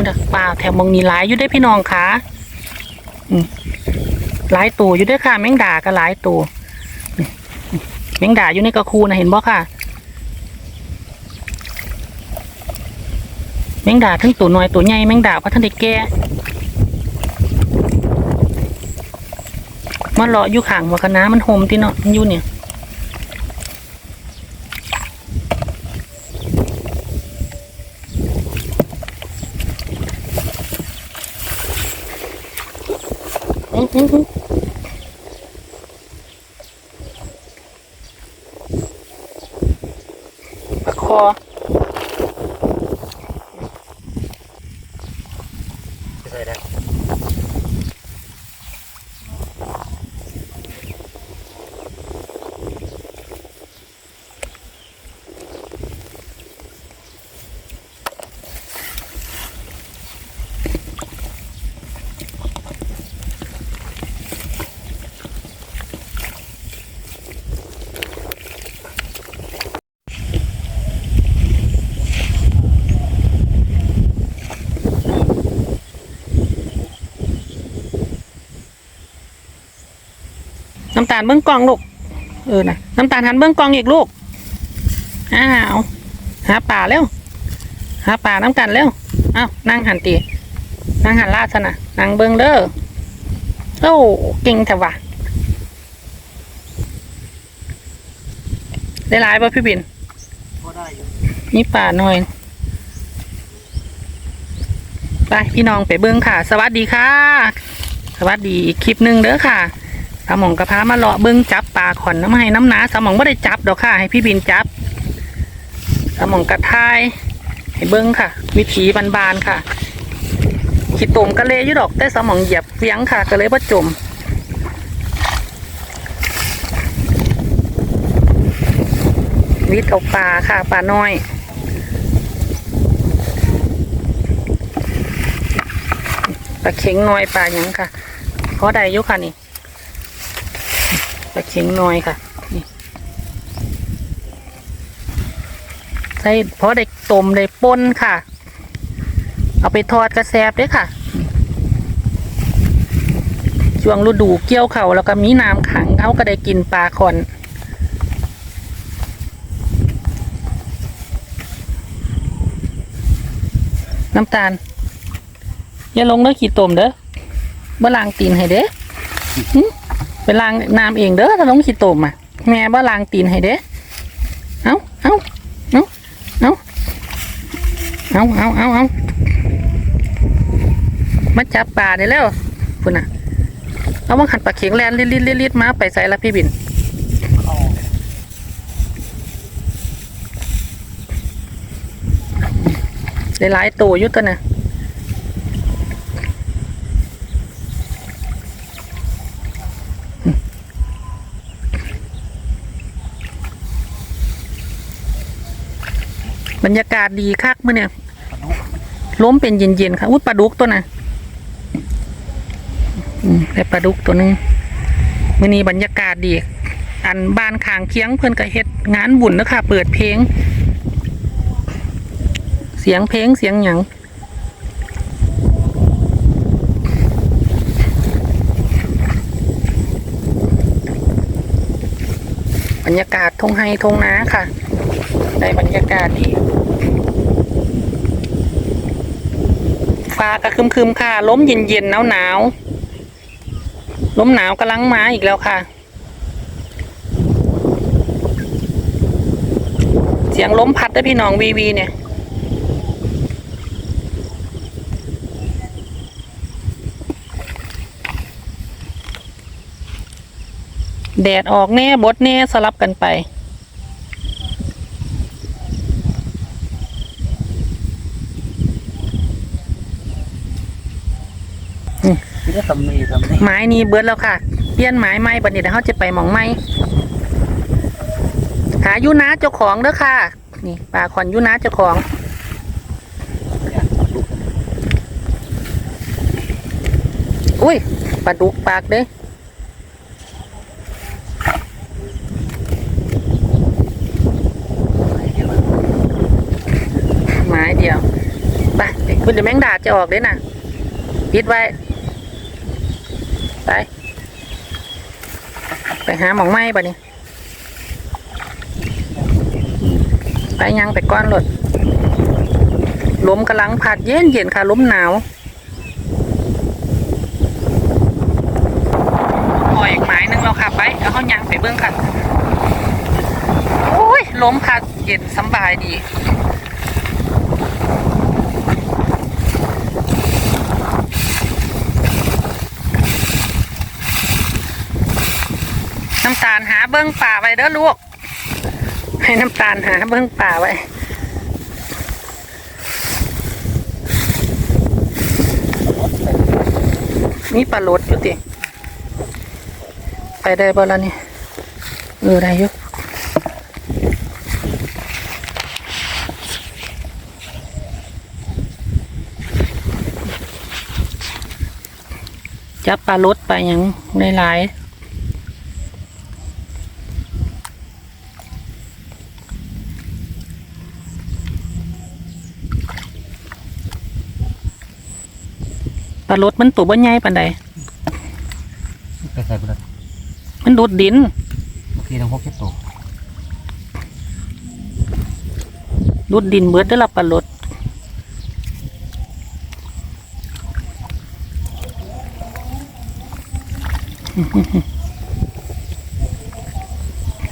คุณอะปลาแถวมองนี้หลายอยู่ได้พี่น้องค่ะหลายตัวอยู่เด้วยค่ะ แมงดาก็หลายตัวแมงดาอยู่ในกระคูนะเห็นบ่ค่ะ แมงดาทั้งตัวน้อยตัวใหญ่แมงดาพัฒนได้แก่มาเลาะอยู่ข้างหัวคะน้ามันโฮมที่เนาะมันอยู่เนี่ย угу. Ко. น้ำตาลเบื้องกล่องลูก เออนะน้ำตาลหันเบื้องกล่องอีกลูก อ้าว หาป่าเร็วหาป่าน้ำกันเร็วอ้าวนั่งหันตีนั่งหันลาดนะนั่งเบื้องเด้อโอ้เก่งแต่ว่ะได้หลายป่ะพี่บินพอได้อยู่นี่ป่าหน่อย ไปพี่น้องไปเบิ้องค่ะ สวัสดีค่ะ สวัสดีอีกคลิปหนึ่งเด้อค่ะ สมองกระพามาเลาะเบิ้งจับปลาขอนน้ำให้น้ำหนาสมองไม่ได้จับดอกค่ะ ให้พี่บินจับ สมองกระทายให้เบิ้งค่ะ วิถีบานๆค่ะขีดตุ่มกระเลยอยู่ดอกแต่สมองเหยียบเฟียงค่ะก็เลยว่าจมวิทย์เอาปลาค่ะปลาน้อยปลาเข็งน้อยปลาหยังค่ะเพราะใดอยุค่ะนี่ ปลาเข็งน้อยค่ะนี่ใส่เพราะได้ต้มได้ป่นค่ะ เอาไปทอดกระแซบด้วยค่ะ ช่วงฤดูเกี่ยวเขาแล้วก็มีน้ำขังเขาก็ได้กินปลาคอนน้ำตาล อย่าลงเด้อขี้ตมเด้อบ่ล้างตีนให้เด้หึไป ล้างน้ำเองเด้อถ้าลงขี้ตมอะแม่บ่ล้างตีนให้เด้เอาเอาเอาเอาเอาเอาเอาเอามาจับปลาได้แล้วพุ่นน่ะเอามาขันปลาเข็งแลนลิดลิดลิดมาไปใส่ละพี่บินเข้าได้หลายตัวยู่ตัวน่ะ รรยากาศดีคักมื่อเนี่ยล้มเป็นเย็นๆค่ะอุ้ยปลาดุกตัวน่ะอืมได้ปลาดุกตัวหนึงมื่อนี้บรรยากาศดีอันบ้านขางเคียงเพื่อนก็เฮ็ดงานบุญนะคะเปิดเพลง เสียงเพลงเสียงหยังบรรยากาศทงไฮทงนาค่ะ ได้บรรยากาศดี ฟ้าก็คึมๆค่ะล้มเย็นๆหนาวๆล้มหนาวกำลังมาอีกแล้วค่ะ เสียงล้มพัดได้พี่น้องวีวีเนี่ยแดดออกแน่บดแน่สลับกันไป ที่ก็ตำนีตำนีไม้นี้เบิดแล้วค่ะเปลี่ยนไม้ใหม่บัดนี้เดี๋ยวเขาจะไปหมองไม้หายูนาเจ้าของเด้อค่ะ นี่ปลาขอนยูนาเจ้าของอุ้ยปลาดุกปากเด้ไม้เดียวไปไปดิคุณจะแมงดาจะออกเด้น่ะปิดไว้ ไปไปหาหมองไม้ปะนี่ไปยังไปก้อนรถลมกำลังพัดเย็นเย็นค่ะลมหนาวปล่อยอีกไม้หนึงแล้วค่ะไปแล้วเขายังไปเบื้องค่ะโอ้ยลมพัดเย็นสบายดี น้ำตาลหาเบิ้งป่าไว้เด้อลูก ให้น้ำตาลหาเบิ้งป่าไว้มีปลาลดอยู่ติไปได้บ่ละนี่เออได้อยู่จับปลาลดไปหยังหลายๆ ปลารดมันตัวบ่ใหญ่ปานใดไปใส่บุหรี่มันดูดดินบางทีต้องพกแค่ตัวดูดดินเบิดได้อละปลารด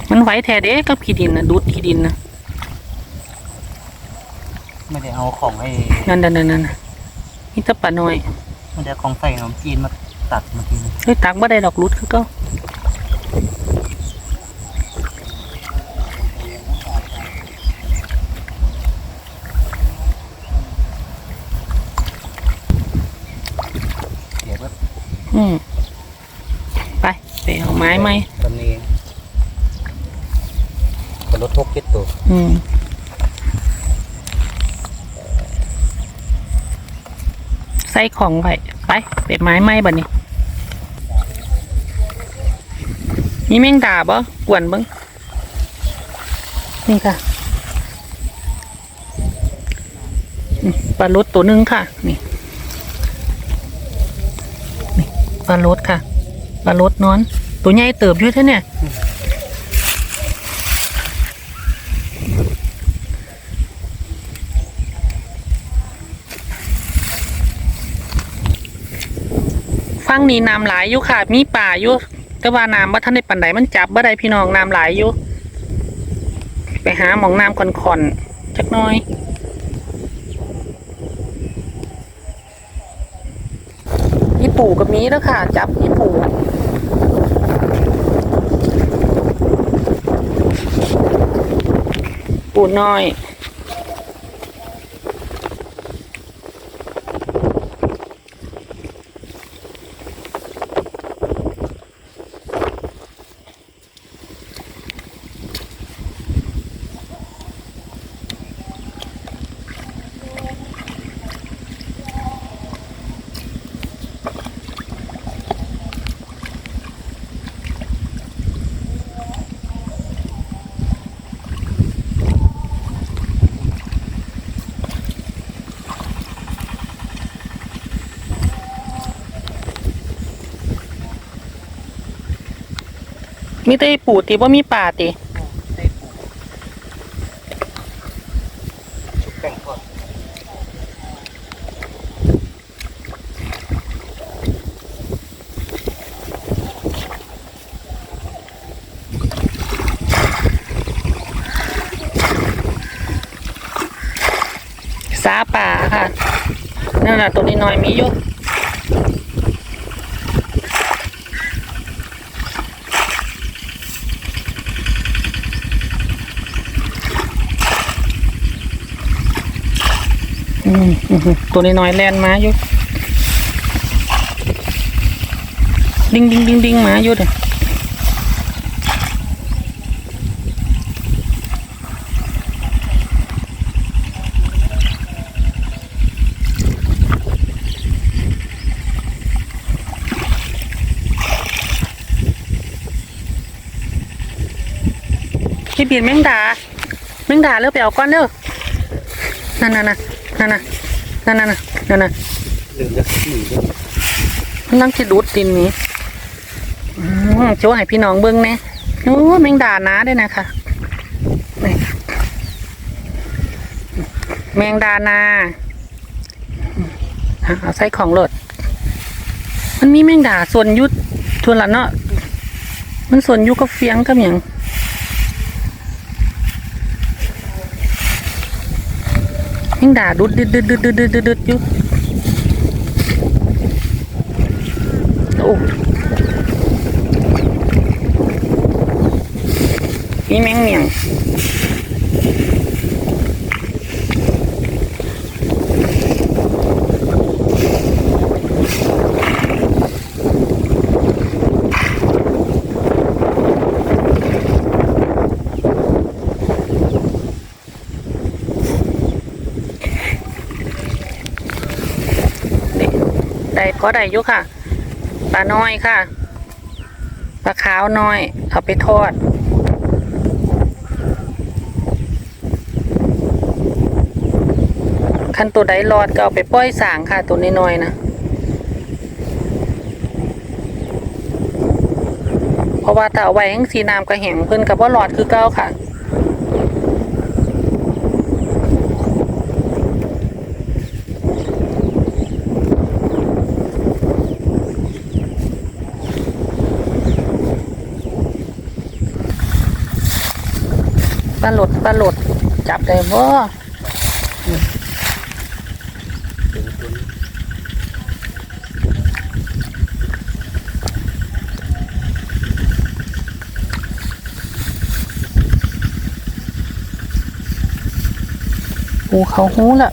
มันไหวแท้เด้กับขี้ดินนะดูดขี้ดินนะไม่ได้เอาของไอ้นั่นนั่นนั่นนั่นนี่ตะปลาน้อยไม่ได้เอาของใส่ขนมจีนมาตัดเมื่อกี้นะเฮ้ยตักบ่ได้ดอกรุดคือเก็เดี๋ยวก็อืมไปไปเอาไม้ไหมตอนนี้ก็รถพกแค่ตัว อืม ใส่ของไว้ไปเป็ดไม้ไหมบัดนี้มีแมงดาบ่กวนเบิ้งนี่ค่ะปลาลดตัวหนึงค่ะ นี่นี่ปลาลดค่ะปลาลดนอน ตัวใหญ่เติบอยู่ท่าเนี่ย ฟังนี้น้ำหลายอยู่ค่ะ มีป่าอยู่แต่ว่าน้ำว่าท่านในปันไดมันจับบ่ได้พี่น้องน้ำหลายอยู่ ไปหาหมองน้ำค่อนๆจักหน้อยญี่ปู่กับมีแล้วค่ะ จับญี่ปู่ปูน้อย มีแต่ปูติว่ามีป่าติชุบแป้งทอดสาป่าค่ะนั่นแหละตัวนี้น้อยมีอยู่อืมอืม ตัวนี้น้อยแลนมาอยู่ดิ้งดิ้งดิ้งดิ้งมาอยู่เด้อพี่เปลี่ยนแมงดาแมงดาเร็วไปเอาก้อนเร็วนั่นน่น่ะ นั่นน่ะนั่นน่ะนั่นน่ะหรือจะขี่ด้วยมันนั่งคิดดูดดินนี้โจ้ให้พี่น้องเบิ้งแน่โอ้แมงดาน้าด้วยนะคะแมงดานาเอาใส่ของรถมันมีแมงดาส่วนยุดทวนละเนาะมันส่วนยุก็เฟียงกับอย่าง แมงดาดุดดึดดึดดึดดึดดึดดึดดึดอยุโอ้มีแมงเหมียง นี่ ได้พอได้ยุค่ะปลาน้อยค่ะปลาขาวน้อย เอาไปทอด คันตัวใดรอดก็เอาไปปล่อยสางค่ะ ตัวน้อยๆนะเพราะว่าถ้าเอาไว้แห้งสีน้ำก็แห้งเพิ่นกับว่าหลอดคือเก้าค่ะ ปลาหลดปลาหลดจับได้บ่ปูเขาหูละ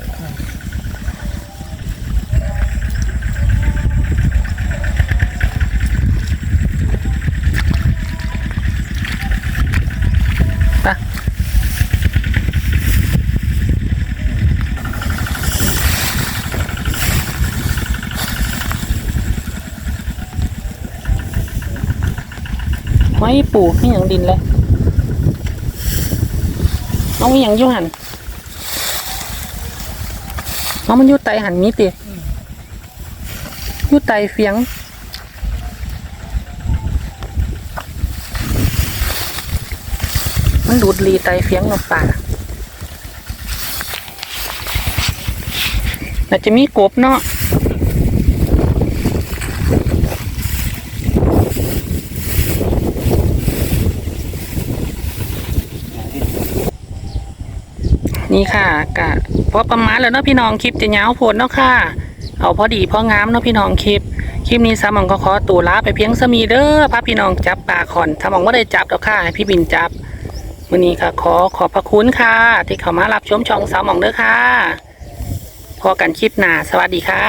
ปูไม่อย่างดินเลยน้องมีอย่างยูหันน้องมันยูไตหันมีติยูไตเฟียงมันดูดลีไตเฟียงลงป่าแต่จะมีกบเนาะ นี่ค่ะกะพอประมาณแล้วเนาะพี่น้องคลิปจะยาวโพดเนาะค่ะ เอาพอดีพองามเนาะพี่น้องคลิป คลิปนี้สามองก็ขอตัวลาไปเพียงสมีเด้อพาพี่น้องจับปลาขอนสามองว่าได้จับดอกค่ะให้พี่บินจับวันนี้ค่ะขอขอบพระคุณค่ะ ที่เข้ามารับชมช่องสามองเด้อค่ะ พอกันคลิปหน้าสวัสดีค่ะ